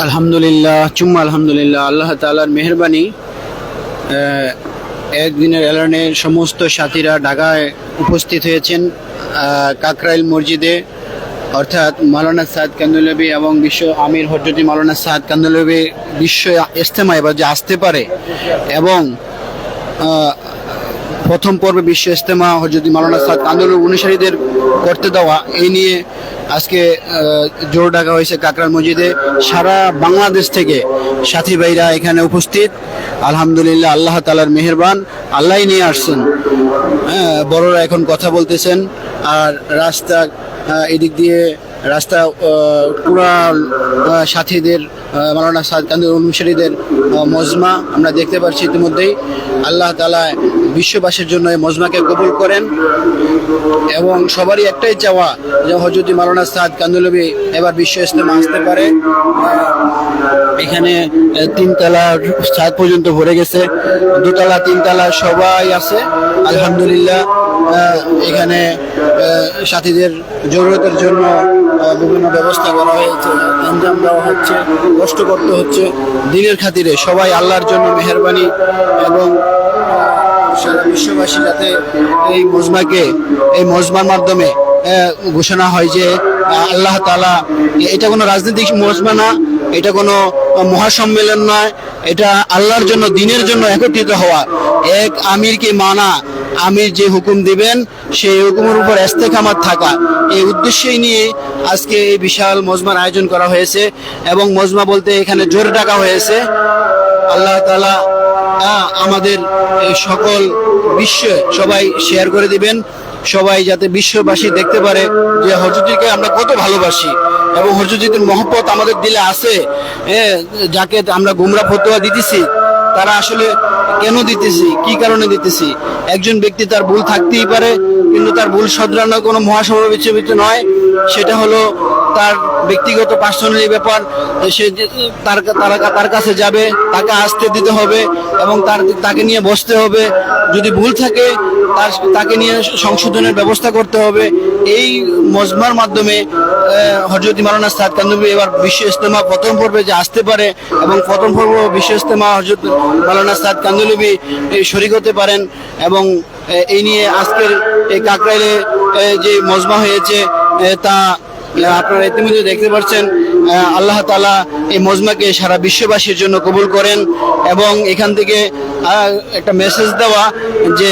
আলহামদুলিল্লাহ, চুম্মা আলহামদুলিল্লাহ, আল্লাহ তালার মেহরবানি একদিনের এলানে সমস্ত সাথীরা ঢাকায় উপস্থিত হয়েছেন কাকরাইল মসজিদে, অর্থাৎ মাওলানা সাদ কান্দুলবি এবং বিশ্ব আমির হজরতি মাওলানা সাদ কান্দুলবি বিশ্ব ইস্তেমা এবার যে আসতে পারে এবং প্রথম পর্বে বিশ্ব ইস্তেমা হজরত মাওলানা সাদ আন্দোলন অনুসারীদের করতে দেওয়া, এই নিয়ে আজকে জোর ডাকা হয়েছে কাকরার মসজিদে। সারা বাংলাদেশ থেকে সাথী ভাইরা এখানে উপস্থিত। আলহামদুলিল্লাহ আল্লাহ তালার মেহেরবান। আল্লাহ নিয়ে আসছেন। হ্যাঁ বড়রা এখন কথা বলতেছেন। আর রাস্তা এদিক দিয়ে রাস্তা পুরা সাথীদের আহ, মাওলানা সাদ অনুসারীদের মজমা আমরা দেখতে পাচ্ছি ইতিমধ্যেই। আল্লাহ তালা বিশ্ববাসীর জন্য এই মজমাকে কবুল করেন। এবং সবারই একটাই চাওয়া যে হজরতি মাওলানা সাদ কান্দুলবি এবার বিশ্ব ইস্তেমা আসতে পারে। এখানে তিনতলা ছাদ পর্যন্ত ভরে গেছে। দুতলা, তিনতলা সবাই আছে। আলহামদুলিল্লাহ এখানে সাথীদের জরুরতের জন্য বিভিন্ন ব্যবস্থা করা হয়েছে ইনজাম দেওয়া হচ্ছে, কষ্ট করতে হচ্ছে। দিনের খাতিরে সবাই আল্লাহর জন্য মেহরবানি এবং সারা বিশ্ববাসী যাতে এই মজমাকে, এই মজমার মাধ্যমে ঘোষণা হয় যে আল্লাহ তালা এটা কোনো রাজনৈতিক মজমা না, এটা কোনো মহাসম্মেলন নয়, এটা আল্লাহর জন্য, দিনের জন্য একত্রিত হওয়া। এক আমিরকে মানা, আমির যে হুকুম দিবেন, সেই হুকুমের উপর এস্তেকামাত থাকা। এই উদ্দেশ্যই নিয়ে আজকে এই বিশাল মজমার আয়োজন করা হয়েছে এবং মজমা বলতে এখানে জোর ডাকা হয়েছে। আল্লাহ তালা আমাদের সকল বিশ্বে সবাই শেয়ার করে দিবেন, সবাই যাতে বিশ্ববাসী দেখতে পারে যে হরজুতিকে আমরা কত ভালোবাসি এবং হরজুতির মহব্বত আমাদের দিলে আছে যাকে আমরা গুমরা ফতোয়া দিতেছি, তারা আসলে কেন দিতেছি, কি কারণে দিতেছি? একজন ব্যক্তি তার ভুল থাকতেই পারে, কিন্তু তার ভুল শোধরানো কোনো মহাসভা বিচ্ছবিত নয়, সেটা হলো তার ব্যক্তিগত পার্সোনালি ব্যাপার সে তার তারা কাছে যাবে, তাকে আসতে দিতে হবে এবং তার, তাকে নিয়ে বসতে হবে। যদি ভুল থাকে, তার তাকে নিয়ে সংশোধনের ব্যবস্থা করতে হবে। এই মজমার মাধ্যমে হজরত মারানা সাদ কান্দুবি এবার বিশ্ব ইস্তেমা প্রথম পর্বে যে আসতে পারে এবং প্রথম পর্ব বিশ্ব ইস্তেমা হজরত মালানা সাদ কান্দুলবি শরিক হতে পারেন এবং এই নিয়ে আজকের এই কাকরাইলে যে মজমা হয়েছে তা আপনারা ইতিমধ্যে দেখতে পাচ্ছেন আল্লাহ তালা এই মজমাকে সারা বিশ্ববাসীর জন্য কবুল করেন এবং এখান থেকে একটা মেসেজ দেওয়া যে,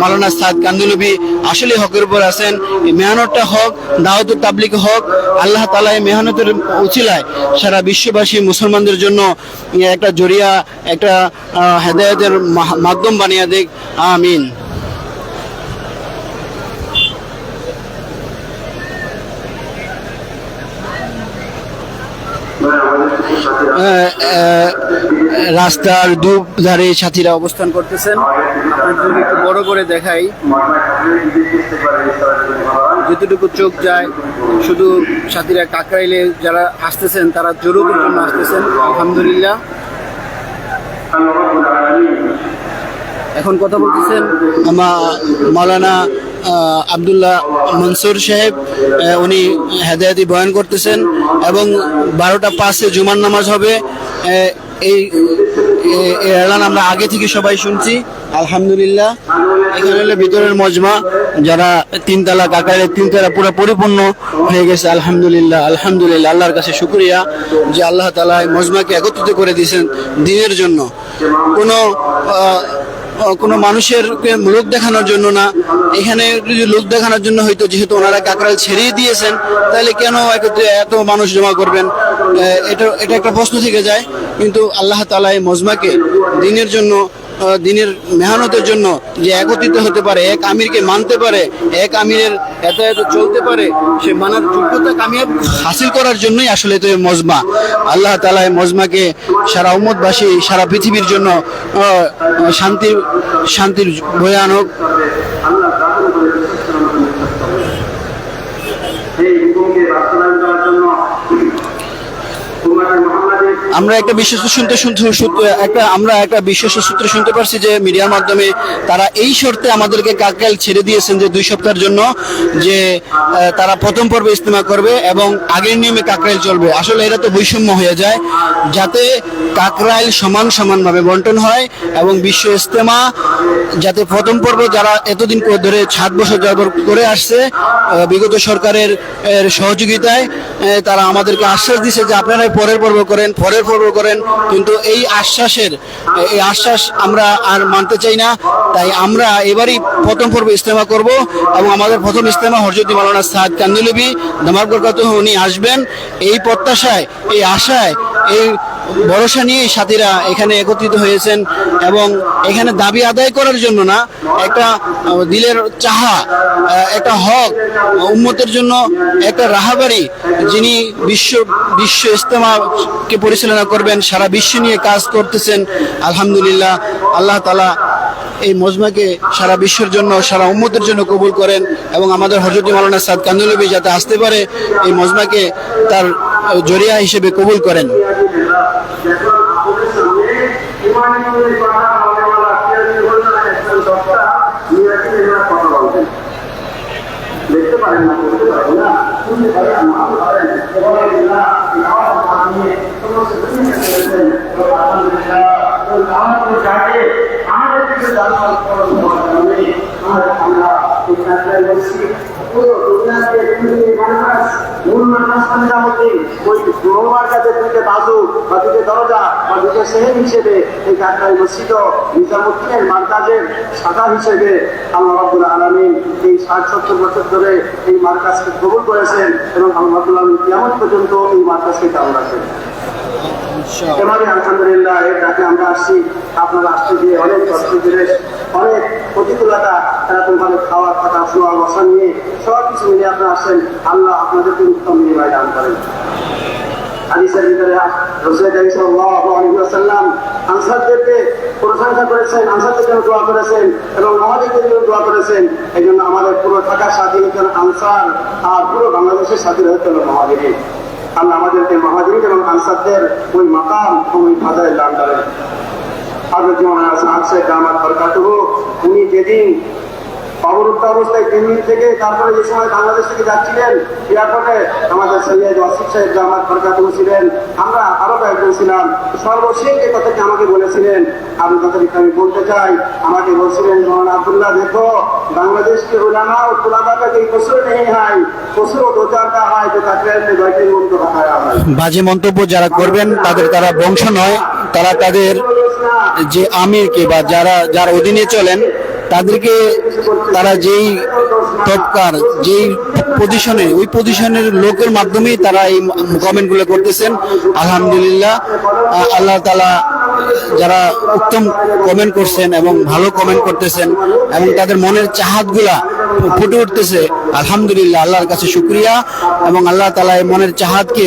মালানা সাদ কান্দুলবি আসলে হকের উপর আছেন। এই মেহনতটা হক দাওয়াত তাবলিক হক, আল্লাহ তালা এই মেহনতের উচিলায় সারা বিশ্ববাসী মুসলমানদের জন্য একটা জরিয়া, একটা হেদায়েতের মাধ্যম বানিয়ে দেখ আমিন। রাস্তার দুধারে সাথীরা অবস্থান করতেছেন। আপনাদের একটু বড় করে দেখাই। যতটুকু চোখ যায় শুধু সাথীরা কাকরাইলে যারা আসতেছেন তারা জরুরের জন্য আসতেছেন আলহামদুলিল্লাহ। এখন কথা বলতেছেন আহ, আবদুল্লাহ মনসুর সাহেব উনি হেদায়তি বয়ান করতেছেন এবং বারোটা পাঁচে জুমার নামাজ হবে। এই এলান আমরা আগে থেকে সবাই শুনছি। আলহামদুলিল্লাহ। এখানে হলো ভিতরের মজমা, যারা তিনতলা কাকারের তিনতলা পুরো পরিপূর্ণ হয়ে গেছে। আলহামদুলিল্লাহ আলহামদুলিল্লাহ, আল্লাহর কাছে শুক্রিয়া যে আল্লাহ তালা এই মজমাকে একত্রিত করে দিয়েছেন দিনের জন্য। কোনো কোনো মানুষের লোক দেখানোর জন্য না। এখানে লোক দেখানোর জন্য হয়তো যেহেতু ওনারা কাকরাল ছেড়েই দিয়েছেন, তাহলে কেন একত্রে এত মানুষ জমা করবেন? এটা এটা একটা প্রশ্ন থেকে যায়। কিন্তু আল্লাহ তালা এই মজমাকে দিনের জন্য দিনের মেহনতের জন্য যে একত্রিত হতে পারে, এক আমিরকে মানতে পারে, এক আমিরের এত এত চলতে পারে, সে মানার যোগ্যতা কামিয়াব হাসিল করার জন্যই আসলে তো মজমা। আল্লাহ তালা মজমাকে সারা উম্মতবাসী, সারা পৃথিবীর জন্য শান্তির শান্তির ভয়ানক এই হুকুমকে বাস্তবায়ন করার জন্য তোমরা আমরা একটা বিশ্বস্ত শুনতে শুনতে একটা, আমরা একটা বিশ্বস্ত সূত্রে শুনতে পারছি যে মিডিয়ার মাধ্যমে তারা এই শর্তে আমাদেরকে কাকাল ছেড়ে দিয়েছেন যে দুই সপ্তাহের জন্য যে তারা প্রথম পর্বে ইস্তেমা করবে এবং আগের নিয়মে কাকরাইল চলবে। আসলে এটা তো বৈষম্য হয়ে যায়। যাতে কাকরাইল সমান সমানভাবে বন্টন হয় এবং বিশ্ব ইস্তেমা যাতে প্রথম পর্ব যারা এতদিন ধরে সাত বছর যাবত করে আসছে বিগত সরকারের সহযোগিতায় তারা আমাদেরকে আশ্বাস দিছে যে আপনারা পরের পর্ব করেন, পরের পর্ব করেন। কিন্তু এই আশ্বাসের, এই আশ্বাস আমরা আর মানতে চাই না। তাই আমরা এবারই প্রথম পর্ব ইস্তেমা করব এবং আমাদের প্রথম ইস্তেমা হরজতি মালানা সাদ কান্দুলবি দামার বরকাত উনি আসবেন। এই প্রত্যাশায়, এই আশায়, এই ভরসা নিয়ে সাথীরা এখানে একত্রিত হয়েছেন এবং এখানে দাবি আদায় করার জন্য না, একটা দিলের চাহা একটা হক, উম্মতের জন্য একটা রাহাবারি যিনি বিশ্ব বিশ্ব ইস্তেমাকে পরিচালনা করবেন, সারা বিশ্ব নিয়ে কাজ করতেছেন, আলহামদুলিল্লাহ, আল্লাহ তালা এই মজমাকে সারা বিশ্বের জন্য, সারা উম্মতের জন্য কবুল করেন এবং আমাদের হজরত মালানা সাদ কান্দুলবি যাতে আসতে পারে, এই মজমাকে তার জরিয়া হিসেবে কবুল করেন। দেখতে পারেন না করতে পারেন না শুনতে পারেন না পারেন আমাদের থেকে জানার পর আমরা আমরা দরজা বা দুইটা সেহেন হিসেবে এই কাজটাই মসজিদ নিজামুদ্দিনের মার্কাজের শাখা হিসেবে আল্লাহ রাবুল আলমিন এই ষাট সত্তর বছর ধরে এই মার্কাজকে কবুল করেছেন এবং আল্লাহ আলমিন কেমন পর্যন্ত এই মার্কাজকে চালু রাখেন এভাবে আলহামদুলিল্লাহ এর ডাকে আমরা আসছি আপনারা আসতে গিয়ে অনেক কষ্ট জিনিস অনেক প্রতিকূলতা এরকমভাবে খাওয়ার কথা শোয়া বসা নিয়ে সব কিছু মিলিয়ে আপনারা আসেন আল্লাহ আপনাদেরকে উত্তম বিনিময় দান করেন। হাদিসের ভিতরে রসুল করিম সাল্লাল্লাহু আলাইহি ওয়াসাল্লাম আনসারদেরকে প্রশংসা করেছেন, আনসারদের জন্য দোয়া করেছেন এবং আমাদেরকে জন্য দোয়া করেছেন। এই জন্য আমাদের পুরো ঢাকার হতেন আনসার আর পুরো বাংলাদেশের সাথী হতেন মহাদিনী আল্লাহ আমাদেরকে মহাজির এবং আনসারদের ওই মাকাম ওই ফাদায় দান করেন। হযরত মাওলানা আছে সাহেব দামাত বরকাতুহু। উনি যেদিন অবরুদ্ধ অবস্থায় তিন দিন থেকে তারপরে যে সময় বাংলাদেশ থেকে যাচ্ছিলেন এয়ারপোর্টে আমাদের সৈয়দ ওয়াসিফ সাহেব জামাত বরকাতুহু ছিলেন আমরা আরো কয়েকজন ছিলাম সর্বশেষ যে কথাটি আমাকে বলেছিলেন আমি কথাটি আমি বলতে চাই আমাকে বলছিলেন মোহান আব্দুল্লাহ দেখো বাংলাদেশ के उलामा और तुलाबा का कोई कसूर नहीं है कसूर दो चार का है जो तकरीर में बैठे उनको बताया है বাজে মন্তব্য যারা করবেন তাদের তারা বংশ নয় তারা তাদের যে আমিরকে বা যারা যার অধীনে চলেন তাদেরকে তারা যেই তৎকার যেই পজিশনে ওই পজিশনের লোকের মাধ্যমেই তারা এই কমেন্টগুলো করতেছেন। আলহামদুলিল্লাহ আল্লাহ তালা যারা উত্তম কমেন্ট করছেন এবং ভালো কমেন্ট করতেছেন এবং তাদের মনের চাহাতগুলা ফুটে উঠতেছে, আলহামদুলিল্লাহ, আল্লাহর কাছে শুক্রিয়া এবং আল্লাহ তালা এই মনের চাহাতকে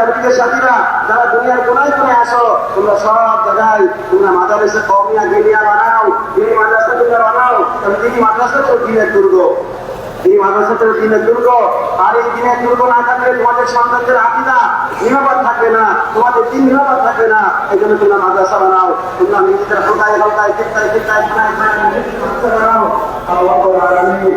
তারবিকের সাথীরা যারা দুনিয়ার কোনায় কোনায় আসো তোমরা সব জায়গায় তোমরা মাদারেসে কমিয়া গেলিয়া বানাও দিনী মাদ্রাসা তোমরা বানাও তবে দিনী মাদ্রাসা তো দিনের দুর্গ এই মাদ্রাসাতের দিনের দুর্গ আর এই দিনের দুর্গ না থাকলে তোমাদের সন্তানদের আকিদা নিরাপদ থাকবে না তোমাদের দিন নিরাপদ থাকবে না এই জন্য তোমরা মাদ্রাসা বানাও তোমরা নিজেদের হালকায় হালকায় চিন্তায় চিন্তায় মাদ্রাসা বানাও আল্লাহ রাব্বুল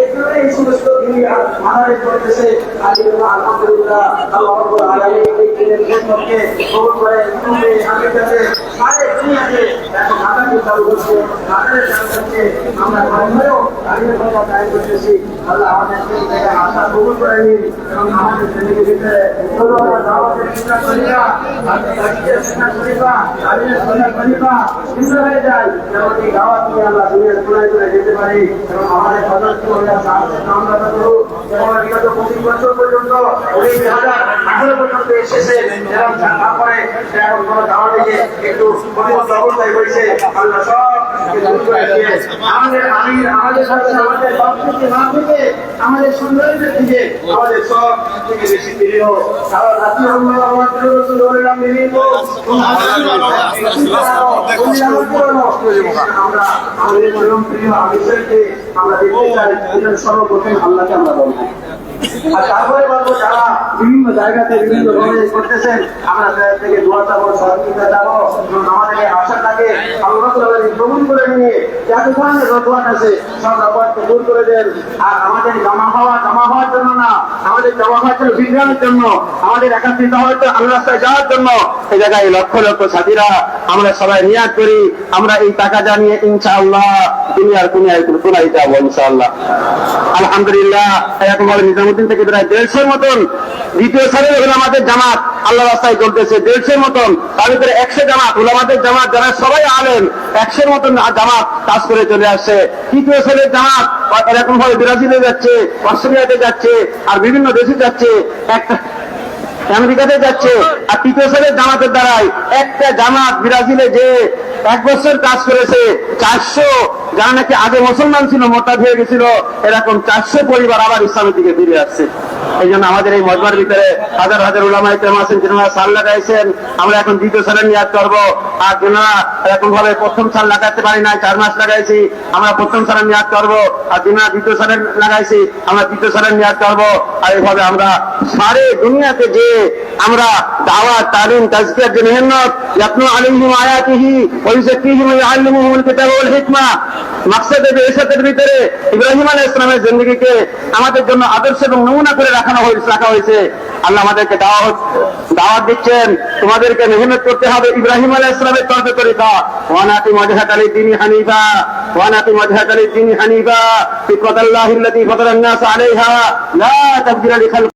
এই সমস্ত আলহামদুলিল্লাহ আল্লাহ জন্যকে কবুল করে আমাদের আমেরিকাতে সারা দুনিয়াতে এখন মাথাকে চালু করছে। মাথায় চালু করছে আমরা ঘরেও দাঁড়িয়ে কথা দায় করতেছি আল্লাহ আমাদের সেই আশা কবুল করে নিন। এবং আমাদের ছেলেকে ভিতরে ষোলো দাওয়াতের চিন্তা করিবা তাদের দায়িত্বের চিন্তা করিবা তাদের চিন্তা করিবা চিন্তা হয়ে যায়। যেমন এই দাওয়াত নিয়ে আমরা দুনিয়ার কোনায় করে যেতে পারি। এবং আমাদের সদস্য হয়ে সাহায্যের নামটা করো যেমন বিগত পঁচিশ বছর পর্যন্ত, উনিশ হাজার আঠারো পর্যন্ত এসেছে। এবং তারপরে সে এখন কোনো দাওয়া থেকে একটু আমরা আমরা দেখতে চাই সর্বপ্রথম আল্লাহকে আমরা বলব আর তারপরে বলব, যারা বিভিন্ন জায়গাতে বিভিন্ন ধরনের করতেছেন, আমরা থেকে দোয়া চাবো, সহযোগিতা চাবো আমাদের আশাটাকে আল্লাহ গ্রহণ করে নিয়ে ধরনের আছে, সব দূর করে দেন। আর আমাদের জমা হওয়া, জমা হওয়ার জন্য না, আমাদের জমা হওয়ার জন্য বিজ্ঞানের জন্য। আমাদের একাত্রিত জন্য আল্লাহ যাওয়ার জন্য। এই জায়গায় লক্ষ লক্ষ সাথীরা, আমরা সবাই নিয়াদ করি। আমরা এই টাকা জানিয়ে ইনশাআল্লাহ দুনিয়ার কোনায় কোনায় যাব আলহামদুলিল্লাহ এরকম ভাবে নিজামুদ্দিন থেকে প্রায় দেড়শোর মতন দ্বিতীয় সালে হলো আমাদের জামাত আল্লাহ রাস্তায় চলতেছে, দেড়শোর মতন। তার ভিতরে একশো জামাত, ওলামাদের জামাত যারা সবাই আলেন একশোর মতন জামাত কাজ করে চলে আসছে। তৃতীয় সালের জামাত এরকম ভাবে ব্রাজিলে যাচ্ছে, অস্ট্রেলিয়াতে যাচ্ছে, আর বিভিন্ন দেশে যাচ্ছে একটা আমেরিকাতে যাচ্ছে। আর তৃতীয় সালের জামাতের দ্বারাই একটা জামাত ব্রাজিলে যে এক বছর কাজ করেছে, চারশো যারা নাকি আগে মুসলমান ছিল, মোটা হয়ে গেছিল, এরকম চারশো পরিবার আবার ইসলামের দিকে ফিরে আসছে। এই জন্য আমাদের এই মজবার ভিতরে হাজার হাজার উলামা ইকরাম আছেন যারা সাল লাগাইছেন, আমরা এখন দ্বিতীয় সালের নিয়াদ করব। আর যারা এরকম ভাবে প্রথম সাল লাগাতে পারি না চার মাস লাগাইছি, আমরা প্রথম সালের নিয়াদ করব। আর যারা দ্বিতীয় সালের লাগাইছি, আমরা দ্বিতীয় সালের নিয়াদ করব। আর এইভাবে আমরা সারে দুনিয়াতে যে আমরা দাওয়াত, তালিম তাজকিয়ার যে মেহনত, ইয়াতলু আলাইহিম আয়াতিহি, ওয়া ইউযাক্কিহিম ওয়া ইউআল্লিমুহুমুল কিতাবা হিকমা মাকসাদে বেহেশতের ভিতরে ইব্রাহিম আলাইহিস সালামের জিন্দেগিকে আমাদের জন্য আদর্শ এবং নমুনা করে রাখানো হয়েছে, রাখা হয়েছে। আল্লাহ আমাদেরকে দাওয়াত দাওয়াত দিচ্ছেন। তোমাদেরকে মেহনত করতে হবে ইব্রাহিম আলাইহিস সালামের তর্ক তরিকা ওয়ানাতি আলী দিনী ওয়ানাতি ওয়াজহাত আলী দিনী হানিফা ফিতরাতাল্লাহি আল্লাতী ফাতারান লা তাবদীলা লিখাল